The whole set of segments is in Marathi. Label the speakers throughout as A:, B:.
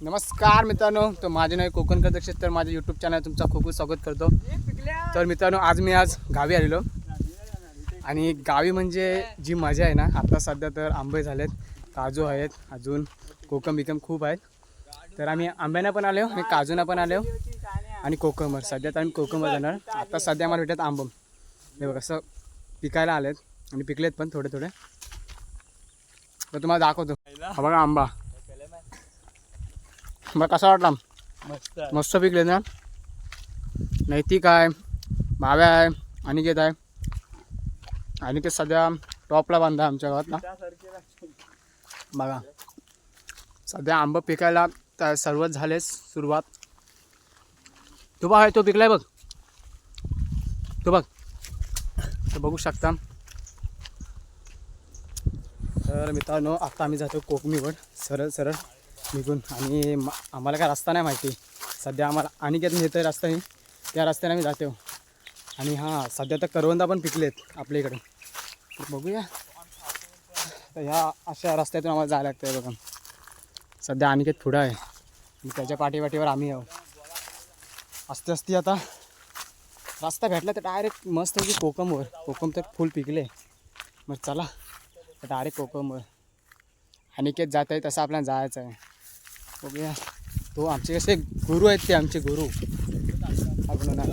A: नमस्कार मित्रांनो तर माझे नाव कोकण कदक्षित तर माझ्या यूट्यूब चॅनल तुमचा खूप खूप स्वागत करतो. तर मित्रांनो आज मी आज गावी आलेलो. आणि गावी म्हणजे जी मजा आहे ना आता सध्या तर आंबे झालेत काजू आहेत अजून कोकम बिकम खूप आहेत. तर आम्ही आंब्यानं पण आलो आणि काजूना पण आलो आणि कोकमवर. सध्या तर आम्ही कोकमवर जाणार. आता सध्या आम्हाला भेटत आंबम हे बघ असं पिकायला आलेत आणि पिकलेत पण थोडे थोडे तर तुम्हाला दाखवतो. हा बघा आंबा. मग कसा वाटला?
B: मस्त
A: मस्त पिकले ना? नैतिक आहे भाव्या आहे अनिकेत आहे. अनिकेत सध्या टॉपला बांधा आमच्या गावात ना? बघा. सध्या आंबा पिकायला त्या सर्वच झालेच सुरुवात. तो बघ आहे तो पिकलाय बघ. तो बघ. तर बघू शकता. तर मित्रांनो आता आम्ही जातो कोकणीवर. सरळ सरळ. निघून. आणि आम्हाला काय रस्ता नाही माहिती. सध्या आम्हाला अनिकेत नेतं रस्त्याने त्या रस्त्याने आम्ही जातो. आणि हां सध्या तर करवंदा पण पिकलेत आपल्या इकडे. बघूया. तर ह्या अशा रस्त्यातून आम्हाला जायला लागतं बघा. सध्या अनिकेत पुढं आहे. आणि त्याच्या पाठीवाटीवर आम्ही आहो असते असती आता. रस्ता भेटला तर डायरेक्ट मस्त की कोकमवर. कोकम तर फुल पिकले. मग चला. डायरेक्ट कोकमवर. अनिकेत जात आहे तसं आपल्याला जायचं आहे. बघूया. तो आमचे कसे गुरु आहेत ते आमचे गुरु. आपण ना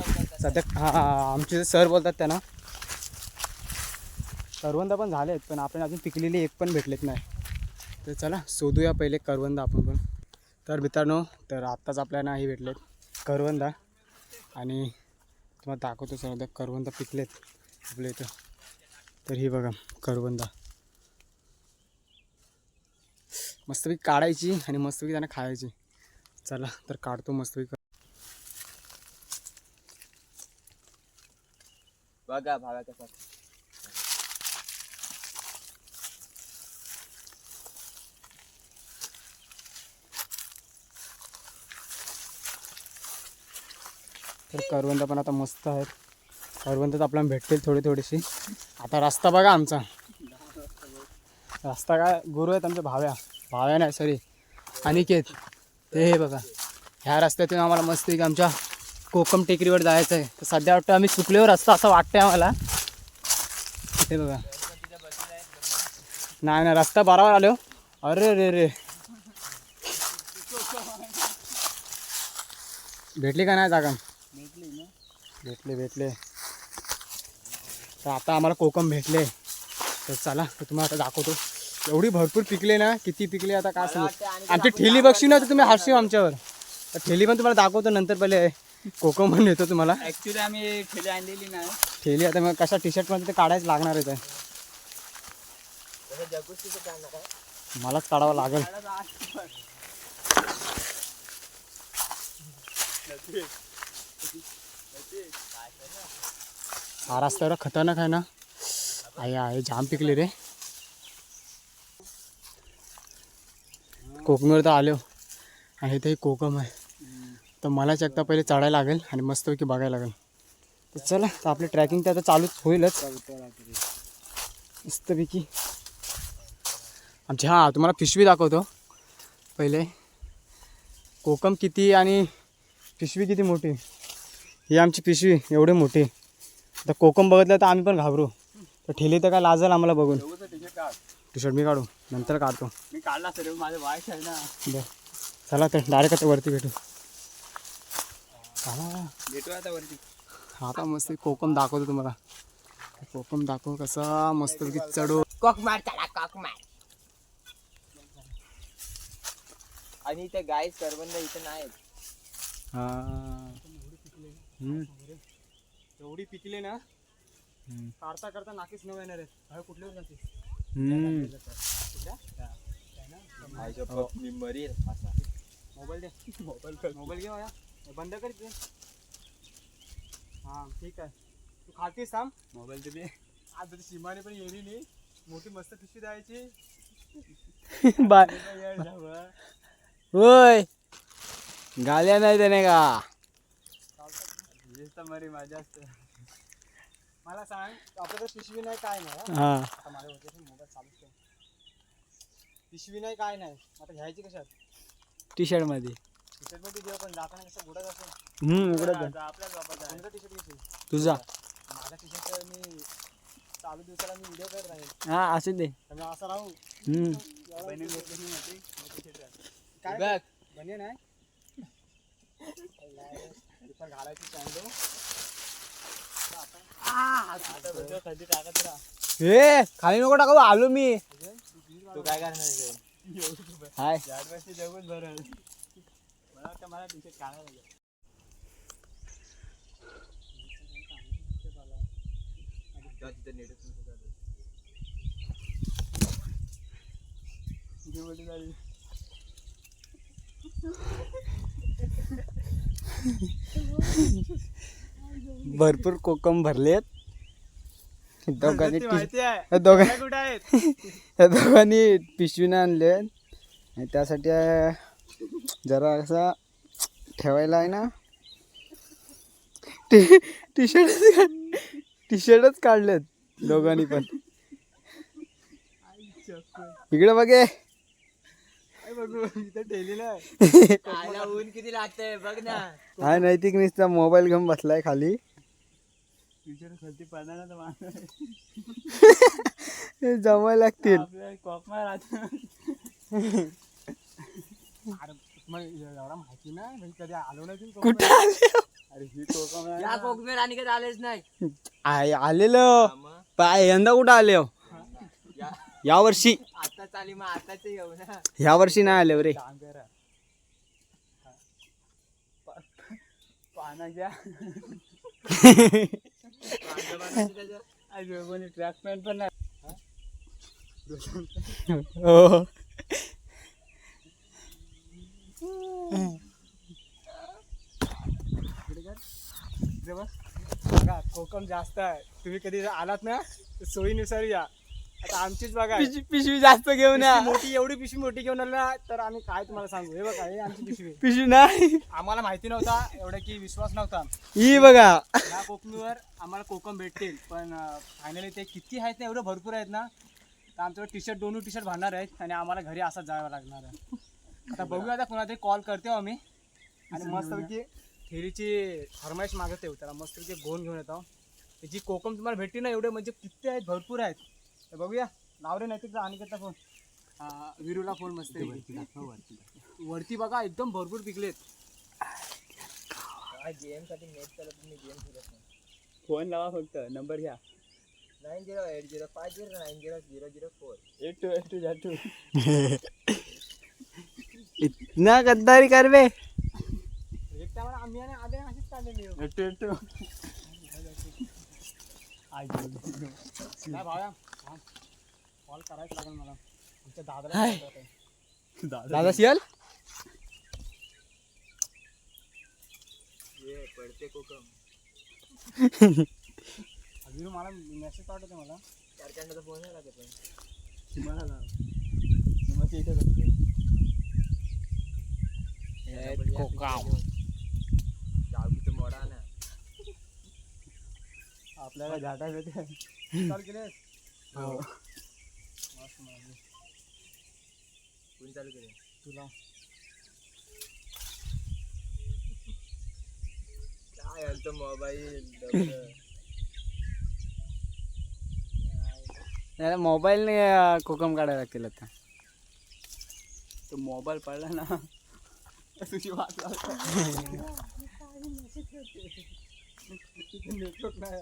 A: सध्या हां आमचे सर बोलतात त्यांना. करवंदा पण झाले आहेत पण आपण अजून पिकलेली एक पण भेटलेत नाही. तर चला शोधूया पहिले करवंदा आपण पण. तर मित्रांनो तर आत्ताच आपल्याला हे भेटलेत. करवंदा. आणि तुम्हाला दाखवतो सर करवंदा पिकलेत. आपल्या इथं. तर ही बघा करवंदा. मस्तपैकी काढायची आणि मस्तपैकी त्यांना खायची. चला तर काढतो मस्तपैकी.
B: बघा भाव्या कसा.
A: तर करवंद पण आता मस्त आहेत. करवंद तर आपल्याला भेटतील थोडी थोडीशी. आता रस्ता बघा आमचा. रस्ता काय गुरु आहेत आमच्या भाव्या. भाव्या नाही सॉरी अनिकेत ते हे बघा. ह्या रस्त्यातून आम्हाला मस्त की आमच्या कोकम टेकडीवर जायचं आहे तर सध्या वाटतं आम्ही चुकल्यावर रस्ता असं वाटतंय आम्हाला. ते बघा. नाही नाही रस्ता बरोबर आलो. अरे रे रे. भेटली का नाही जागा? भेटले भेटले. तर आता आम्हाला कोकम भेटले. तर चला तर तुम्हाला आता दाखवतो. एवढी भरपूर पिकले ना किती पिकले आता काय सांगू? आमची ठेली बघशी ना तर तुम्ही हसशील आमच्यावर. ठेली पण तुम्हाला दाखवतो नंतर पहिले कोकम पण देतो तुम्हाला.
B: ऍक्च्युली आम्ही ठेली आणलेली नाही.
A: ठेली आता मग कशा टी शर्टमध्ये ते काढायच लागणारच आहे मलाच काढावं लागेल. हा रस्ता एवढा खतरनाक आहे ना. आहे आहे जाम पिकले रे. कोकणीवर तर आलो. आणि इथे कोकम आहे. तर मलाच एकदा पहिले चढायला लागेल आणि मस्तपैकी बघायला लागेल. तर चला तर आपली ट्रॅकिंग तर आता चालूच होईलच. मस्तपैकी. आमची हां तुम्हाला पिशवी दाखवतो. पहिले. कोकम किती आणि पिशवी किती मोठी? ही आमची पिशवी एवढी मोठी. आता कोकम बघितलं तर आम्ही पण घाबरू. तर ठेली तर काय लाजल आम्हाला बघून. टी शर्ट मी काढू. नंतर काढतो.
B: मी काढला सर माझं वाईट आहे ना.
A: बरं. चला तर डायरेक्ट आता वरती भेटू. चला.
B: भेटू आता वरती.
A: आता मस्त कोकम दाखवतो तुम्हाला. कोकम दाखव कसा मस्त चढू.
B: कॉक मार त्याला कॉक मार. आणि इथे गाय करबंद इथे नाही
A: एवढी पिकले ना काढता काढता नाकीच नव येणार आहेत. कुठल्यावर
B: मी मरील असा
A: मोबाईल दे मोबाईल मोबाईल घे या बंद कर ते हां ठीक आहे तू खातीस थांब
B: मोबाईल तुम्ही
A: आता ती सीमाने पण येली नाही मोठी मस्त पिशवी द्यायची बाय होय. गाल्या नाही त्याने का?
B: मरी माझ्या असते.
A: मला सांग आपल्याकडे पिशवी नाही काय नाही हा? आता माझ्या होते मोबाईल चालूच ठेव. पिशवी नाही काय नाही. आता घ्यायची कशात?
C: टी
A: शर्टमध्ये. टी-शर्टमध्ये देऊ पण जाताना कसं बुडत असेल?
C: हम्म उघडत जा.
A: आपल्याच वापरता कोणतं टी शर्ट घेशील?
C: तुझा.
A: माझा टी शर्ट मी चालू दिवसाला मी व्हिडिओ करत राहील.
C: हा असू दे.
A: तर मी असं राहू.
C: हम्म.
A: काय?
B: बघ.
A: बनियन आहे पण घालायची चांगलं
C: ए खाली नको टाकू आलो मी
B: तू काय करणार?
C: हाय भरपूर कोकम भरलेत. दोघांनी
A: ती
C: टी-
A: माहिती आहे.
C: या दोघा
A: काय कुठे आहेत?
C: दोघांनी पिशवीने आणले आणि त्यासाठी जरा असा ठेवायला आहे ना. टी टी शर्ट टी शर्टच काढलेत दोघांनी पण. इकडे बघे
A: काय बघू इथं ठेवलेलं आहे
B: आला ऊन किती लागतंय बघ ना.
C: हा नैतिक नुसता मोबाईल घेऊन बसलाय खाली.
A: खालती पडणार ना
C: जमायला लागतील.
A: राहत माहिती नाही म्हणजे कधी आलो नाही
C: कुठे आले?
A: अरे ही
B: या. कोकमेर आणि कधी आलेच नाही.
C: आय आलेलो. पाय यंदा कुठं आले हो?
B: या
C: वर्षी.
B: आता चाली मग आताच येऊ ना.
C: ह्या वर्षी नाही आले रे
A: कोणी ट्रॅक पॅन्ट पण नाही
C: हो
A: कोकम जास्त आहे. तुम्ही कधी आलात ना सोयीनुसार या. आता आमचीच बघा.
C: पिशवी पिशवी जास्त घेऊन या.
A: पिशवी मोठी एवढी पिशवी मोठी घेऊन आली ना तर आम्ही काय तुम्हाला सांगू? हे बघा हे आमची पिशवी. आहे.
C: पिशवी नाही.
A: आम्हाला माहिती नव्हता एवढा की विश्वास नव्हता.
C: ही बघा.
A: या कोकमीवर आम्हाला कोकम भेटतील पण फायनली ते किती आहेत ना एवढं भरपूर आहेत ना तर आमच्याकडे टी शर्ट दोन टी शर्ट भरणार आहेत आणि आम्हाला घरी असाच जावं लागणार आहे. आता बघूया आता कोणातरी कॉल करते हो आम्ही. आणि मस्तपैकी थेरीची फरमाईश मागत येऊ त्याला मस्तपैकी गोन घेऊन येतो. जी कोकम तुम्हाला भेटते ना एवढे म्हणजे किती आहेत भरपूर आहेत. तर बघूया. नावरे नाही तिकडे आणि फोन विरूला फोन मस्त वरती बघा एकदम भरपूर पिकलेत.
B: गेमसाठी नेट चालत तुम्ही गेम खेळत नाही.
A: फोन लावा फक्त नंबर घ्या.
B: Nine zero eight zero five zero nine zero zero zero four.
A: Eight two eight two झा टू
C: इतना गद्दारी कर बे.
A: एक टायमाला आम्ही आणि आले अशीच काढलेली हो.
C: एट्टू एट्टू
A: काय भाव्या कॉल करायचं लागेल मला. आमच्या दादाला.
C: दादा सियल
B: ये पडते कोकम.
A: अजून मला मेसेज पाठवते मला.
B: फोन आला पण.
A: इथे
B: मोडा
A: आपल्याला झाटा भेटे केले
C: हो.
B: कोण चालू केले
A: तुला.
B: काय यांचं मोबाईल
C: मोबाईलने कोकम काढायला लागतील आता.
A: तो मोबाईल पडला ना. तुझी वाट नेटवर्क नाही.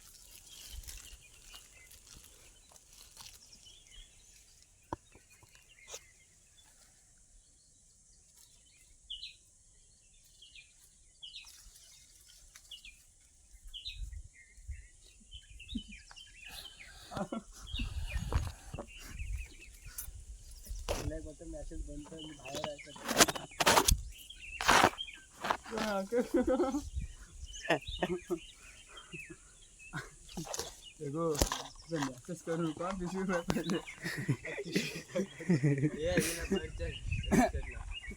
A: मेसेज बंद मी बाहेर आहे सध्या.
C: करू नका पिशवी पहिले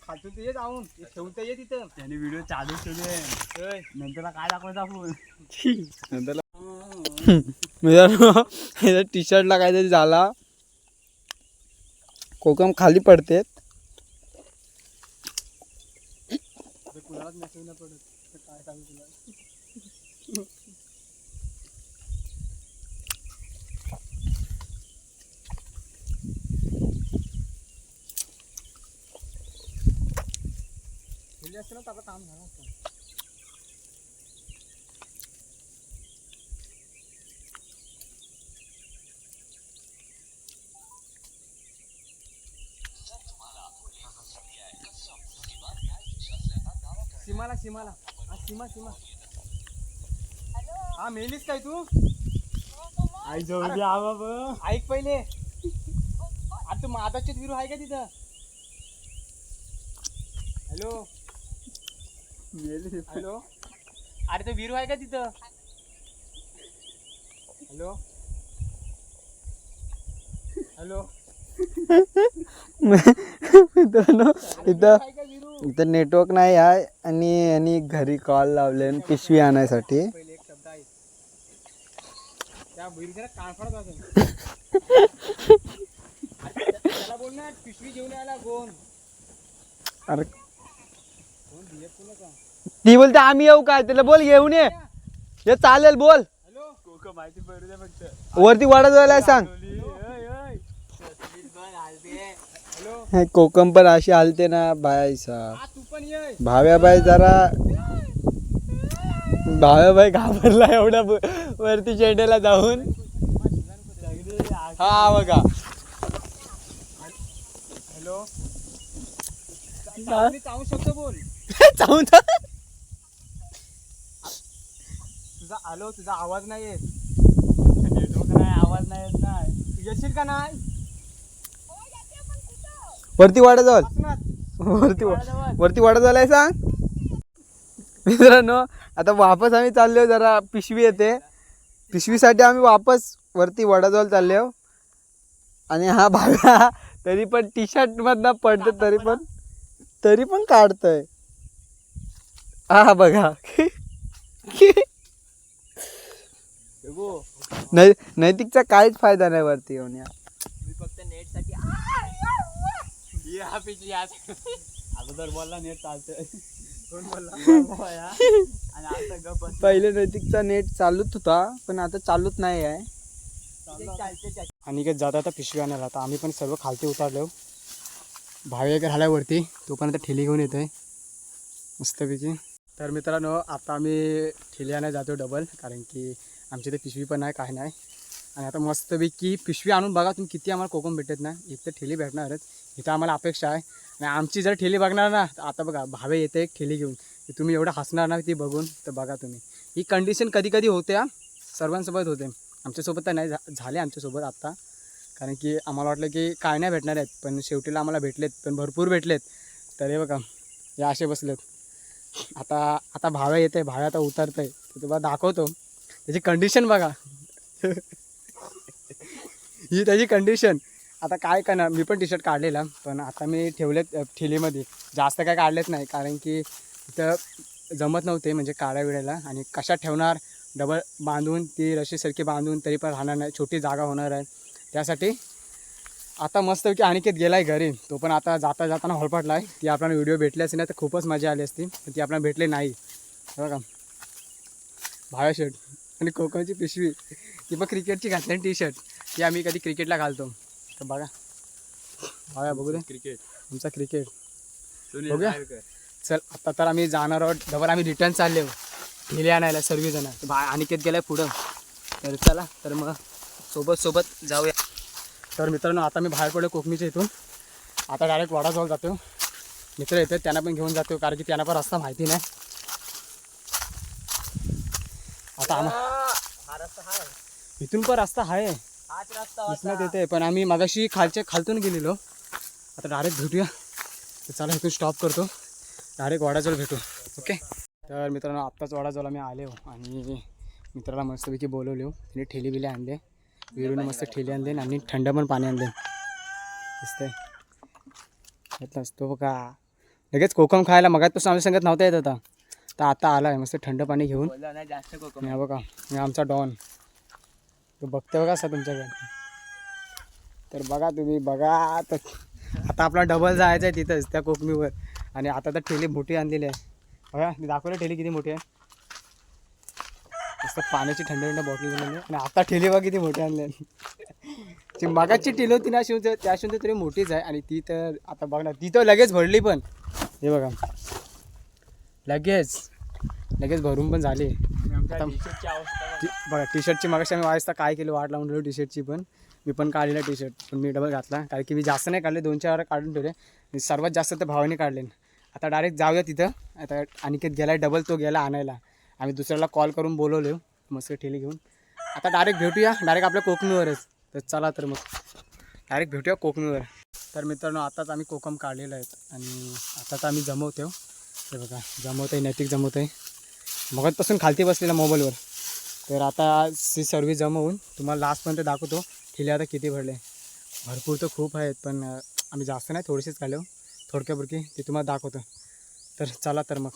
A: खातो ते ये आहोत ठेवता ये तिथं.
C: त्याने व्हिडिओ चालू केले नंतरला काय दाखवायचा आपण? नंतरला मित्रांनो टी शर्टला काहीतरी झाला. कोकम खाली पडते
A: ते कुणालाच मेसेज नाही पडत तर काय सांगू तुला गेली असते ना तर आपलं काम झालं असतं सीमाला. हा सीमा सीमा. हा मेलीस काय तू?
C: आई जवळ आवा बघ
A: ऐक पहिले. आता तू माताच्यात विरू आहे का तिथं? हॅलो. हॅलो. अरे तो विरू आहे का तिथं? हॅलो. हॅलो.
C: मित्रांनो इथं इथं नेटवर्क नाही आहे. आणि यांनी घरी कॉल लावले पिशवी आणायसाठी.
A: घेऊन
C: अरे. ती बोलते आम्ही येऊ काय? त्याला बोल येऊन ये. ये चालेल बोल.
A: हॅलो
C: माहिती पडू दे फक्त. वरती वाढत जायला सांग
A: हॅलो
C: हे कोकम पण अशी हलते ना बायसा
A: हा तू पण ये
C: भाव्या बाई जरा भाव्या बाई घाबरला एवढ्या वरती शेंड्याला जाऊन. हा बघा.
A: हॅलो? चावू शकतो बोल. तुझा आलो तुझा आवाज नाही येत.
C: आवाज नाही येत नाही.
A: येशील का नाही?
C: वरती वाढत जाल. वरती वरती वाढत झालाय सांग मित्रांनो आता वापस आम्ही चाललो जरा पिशवी येते. पिशवीसाठी आम्ही वापस वरती वडाजवळ चाललो आणि हा भागा तरी पण टी शर्ट मधनं पडते तरी पण तरी पण काढतोय. हा बघा. नैतिकचा काहीच फायदा नाही वरती येऊन या
B: मी फक्त नेटसाठी
A: हा आज
C: अगोदर बोलला नेट चालतंय।
A: कोण बोलला?
C: आणि आता गप पहिले नैतिकचा नेट चालूच होता पण आता चालूच नाही आहे.
A: आणि जाता आता पिशवी आणायला आता आम्ही पण सर्व खालती उतारलो. भावी राहिल्यावरती तो पण आता ठेली घेऊन येतोय. मस्तपैकी. तर मित्रांनो आता आम्ही ठेली आणायला जातो डबल कारण की आमची इथे पिशवी पण नाही काय नाही. आणि आता मस्तपैकी पिशवी आणून बघा तुम्ही किती आम्हाला कोकम भेटत ना एक तर ठेली भेटणारच. इथं आम्हाला अपेक्षा आहे. आणि आमची जर ठेली बघणार ना तर आता बघा भावे येते एक ठेली घेऊन. तुम्ही एवढं हसणार ना ती बघून तर बघा तुम्ही. ही कंडिशन कधी कधी होते हा. सर्वांसोबत होते. आमच्यासोबत तर नाही झा- झाले आमच्यासोबत आत्ता कारण की आम्हाला वाटलं की काय नाही भेटणार आहेत पण शेवटीला आम्हाला भेटलेत पण भरपूर भेटलेत. तर हे बघा हे असे बसलेत. आता आता भाव्या येते भाव्या आता उतरत आहे तर तुम्हाला दाखवतो. त्याची कंडिशन बघा. ही त्याची कंडिशन आता काय करणार? मी पण टी शर्ट काढलेला पण आता मी ठेवलेत ठेलीमध्ये. जास्त काय काढलेच नाही कारण की इथं जमत नव्हते म्हणजे काळ्या वेळेला. आणि कशात ठेवणार? डबल बांधून ती रशीसारखी बांधून तरी पण राहणार नाही. छोटी जागा होणार आहे. त्यासाठी आता मस्तपैकी अनिकेत गेला आहे घरी. तो पण आता जाता जाताना हॉलपाटला आहे ती आपल्याला व्हिडिओ भेटली असते ना तर खूपच मजा आली असती. पण ती आपल्याला भेटली नाही. बरं बघा. भाव्या शर्ट आणि कोकमची पिशवी. ती पण क्रिकेटची घातली टी शर्ट ती आम्ही कधी क्रिकेटला घालतो. तर बघा. भाव्या बघू दे.
C: क्रिकेट
A: आमचा क्रिकेट बघूया. चल आता तर आम्ही जाणार आहोत. डबल आम्ही रिटर्न चालले गेले आणायला सर्वजण. बा अनिकेत गेलाय पुढं. तर चला तर मग सोबत सोबत जाऊया. तर मित्रांनो आता मी बाहेर पडलो कोकणीच्या इथून. आता डायरेक्ट वाडाजवळ जातो मित्र येतात त्यांना पण घेऊन जातो कारण की त्यांना पण रस्ता माहिती नाही. आता आम्हा
B: हा रस्ता हा. आहे.
A: इथून पण रस्ता आहे. दिसण्यात येते पण आम्ही मगाशी खालच्या खालतून गेलेलो. आता डायरेक्ट भेटूया. तर चला इथून स्टॉप करतो. डायरेक्ट वाडाजवळ भेटू. ओके तर मित्रांनो आत्ताच वडा झाला मी आले हो आणि मित्राला मस्तपैकी बोलवले हो. त्याने ठेली बिले आणले. विरून मस्त ठेली आणले आणि थंड पण पाणी आणले. दिसतंय. घेतलास तो बघा. लगेच कोकम खायला मगातपासून आमच्या संगत नव्हता येत होता तर आता आला आहे मस्त थंड पाणी घेऊन. बघा. आमचा डॉन. तो बघते बघा सर तुमच्याकडे. तर बघा तुम्ही बघा. तर आता आपला डबल जायचं आहे तिथंच त्या कोकमीवर आणि आता तर ठेली मोठी आणलेली आहे. बघा मी दाखवलं ठेली किती मोठी आहे. मस्त पाण्याची थंड थंड बॉटल आणली आणि आता ठेली बघा किती मोठी आणली. जी मागाची ठेली होती ना शिवत त्या शिवत तरी मोठीच आहे. आणि ती तर आता बघ ना ती तर लगेच भरली पण. हे बघा. लगेच. लगेच भरून पण झाली. आता टी बघा टी शर्टची मागाशी आम्ही वाजता काय केलं वाट लावून ठेवली टी शर्टची पण. मी पण काढलेला टी शर्ट पण मी डबल घातला. कारण की मी जास्त नाही काढले दोन चार काढून ठेवले. सर्वात जास्त तर भावाने काढले. आता डायरेक्ट जाऊया तिथं आता अनिकेत गेला डबल तो गेला आणायला. आम्ही दुसऱ्याला कॉल करून बोलवले. मस्त ठेली घेऊन. आता डायरेक्ट भेटूया. डायरेक्ट आपल्या कोकणीवरच. तर चला तर मग. डायरेक्ट भेटूया कोकणीवर. तर मित्रांनो आताच आम्ही कोकम काढलेलं आहेत आणि आता तर आम्ही जमवतो हे बघा जमवतं आहे नैतिक जमवत आहे मगतपासून खालती बसलेला मोबाईलवर. तर आता सी सर्विस जमवून तुम्हाला लास्टपर्यंत दाखवतो ठेले आता किती भरले. भरपूर तर खूप आहेत पण आम्ही जास्त नाही थोडीशीच काढलो थोडक्यापुरकी ते तुम्हाला दाखवतो. तर चला तर मग.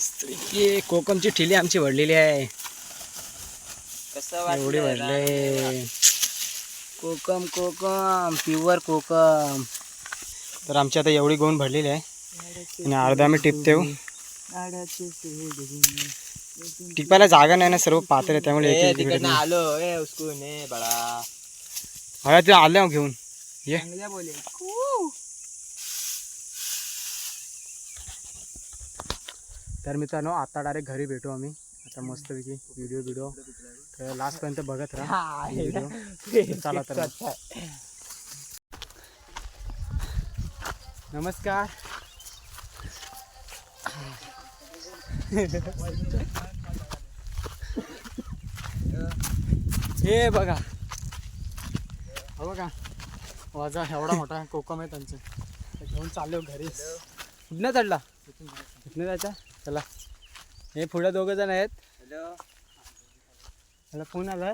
A: स्त्री कोकमची ठेली आमची भरलेली आहे.
B: कसं
A: एवढी भरले. कोकम कोकम प्युअर कोकम. तर आमची आता एवढी गोण भरलेली आहे. आणि अर्धा आम्ही टिपते हो. टिपायला जागा नाही ना सर्व पात्र आहे त्यामुळे
B: ए,
A: एक- एक
B: तिकडनं.
A: इकडे नाही.
B: आलो ए उस्कून ए बळा.
A: ते आले घेऊन. ये. तर मित्रांनो आता डायरेक्ट घरी भेटू आम्ही. आता मस्तपैकी व्हिडिओ व्हिडिओ तर लास्टपर्यंत बघत राहा. व्हिडिओ चला तर मग. नमस्कार. हे बघा. हो बघा. वाजा एवढा मोठा कोकम आहे त्यांचं. घेऊन चाललो घरी. कुठनं चढला? कुठनं जायचा? चला. हे पुढे दोघं जण आहेत.
B: हॅलो
A: मला फोन आलाय.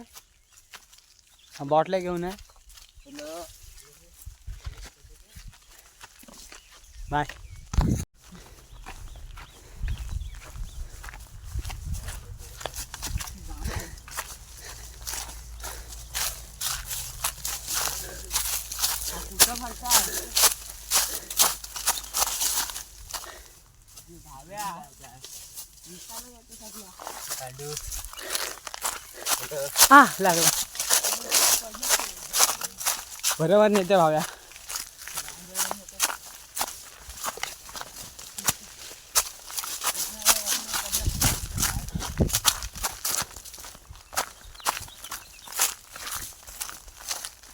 A: हा बॉटल्या घेऊन आहे
B: हॅलो
A: बाय हा लागला बरोबर नेते भाव्या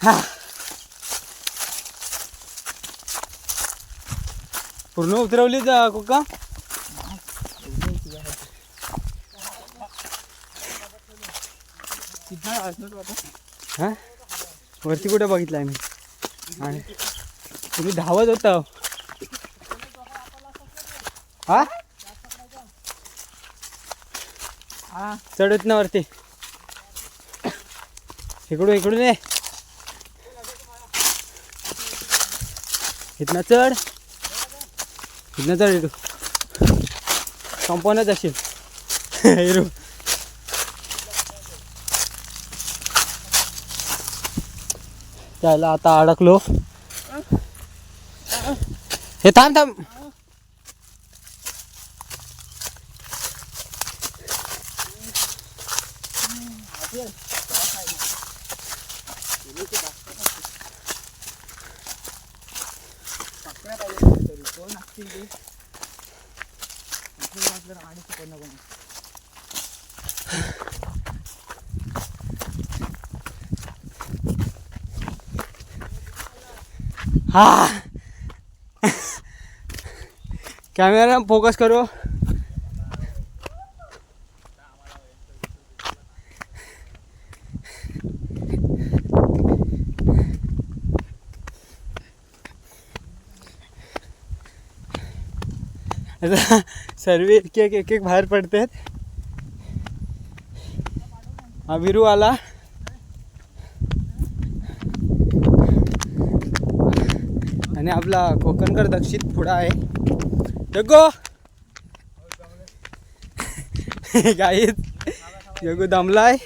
A: हा पूर्ण उतरवली कोका हां? वरती कुठे बघितलाय मी आणि तुम्ही धावत होता. हा? चढत ना वरती. इकडून इकडून ये. इथनं चढ. इथनं चढ इथू संपवणच असेल. हिरू त्याला आता अडकलो. हे थांब थांब. हा कॅमेरा फोकस करो। आता सर्व एक एक एक एक बाहेर पडतात हा। विरू आला। आणि आपला कोकणकर दक्षित पुढा आहे. यगो गाईत यगो दमलाय.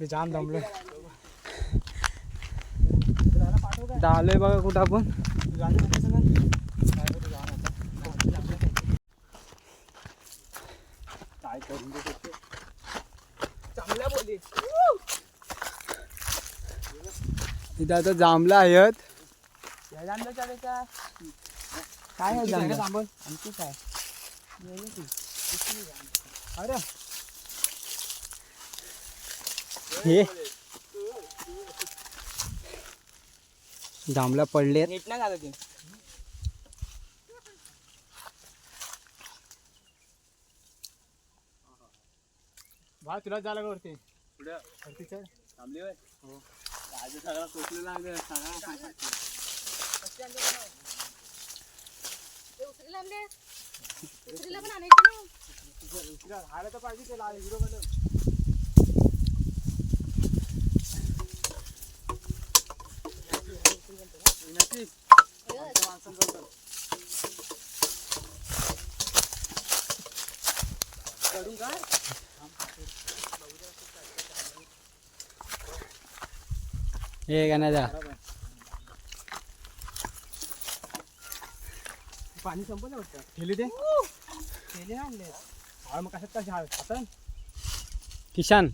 A: मी जाम दमलोय. आलोय बघा कुठं आपण. इथं आता जांभला आहेत.
D: का
A: काय आहे जांभळं?
D: थांबल आमची काय
A: अरे हे जांभला पडलेत
D: नीट ना
A: तुला झाला का वरती.
D: थांबली होय? हो. आज सगळा कोकलेला सगळा
E: उतरीला आणले उतरीला पण आणायचं ना
A: आलं तर पाहिजे त्याला हिरो हे गाण्याचा पाणी संपलं वाटतं ठेली ते? ठेली आणले. हा मग कशात कशा आता किशान.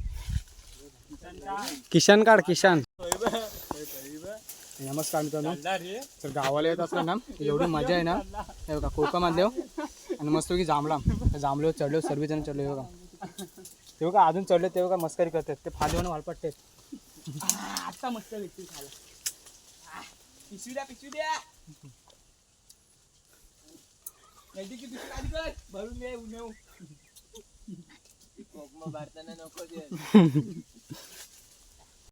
A: किशान काढ किशान. नमस्कार मित्रांनो. तर गावाला येत असलं ना एवढी मजा आहे ना. हे बघा कोकम आणले आणि मस्त की जांभळा. जांभळीवर चढलो सर्वजण चढलो हे बघा. ते बघा अजून चढले ते बघा मस्करी करतात. ते फांदीवर वालपटते
D: आता मस्त व्यक्ती झाला पिशवी द्या पिशवी द्या. नैतिकी पिशवी आधी कर भरून दे नेऊ कोकमा भरताना नको दे